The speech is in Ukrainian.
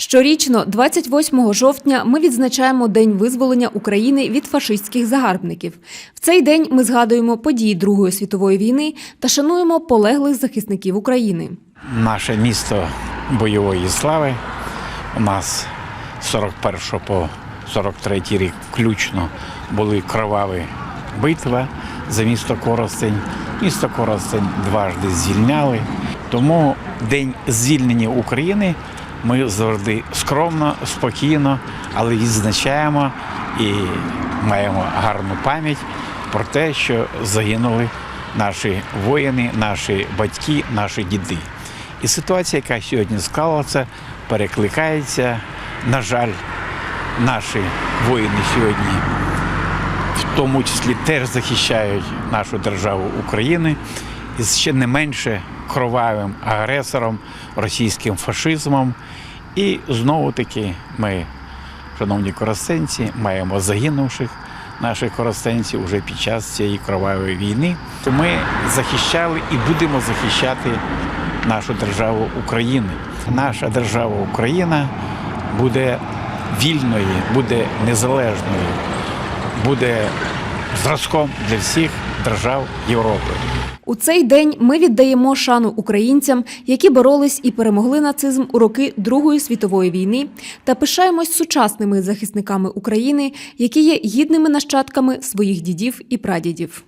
Щорічно, 28 жовтня, ми відзначаємо День визволення України від фашистських загарбників. В цей день ми згадуємо події Другої світової війни та шануємо полеглих захисників України. Наше місто бойової слави. У нас з 41 по 43 рік включно були кроваві битви за місто Коростень. Місто Коростень дважди звільняли. Тому День звільнення України ми завжди скромно, спокійно, але відзначаємо і маємо гарну пам'ять про те, що загинули наші воїни, наші батьки, наші діди. І ситуація, яка сьогодні склалася, перекликається. На жаль, наші воїни сьогодні в тому числі теж захищають нашу державу України і ще не менше кровавим агресором, російським фашизмом. І знову таки ми, шановні коростенці, маємо загинувших наших коростенців вже під час цієї кровавої війни. Ми захищали і будемо захищати нашу державу України. Наша держава Україна буде вільною, буде незалежною, буде зразком для всіх держав Європи. У цей день ми віддаємо шану українцям, які боролись і перемогли нацизм у роки Другої світової війни, та пишаємось сучасними захисниками України, які є гідними нащадками своїх дідів і прадідів.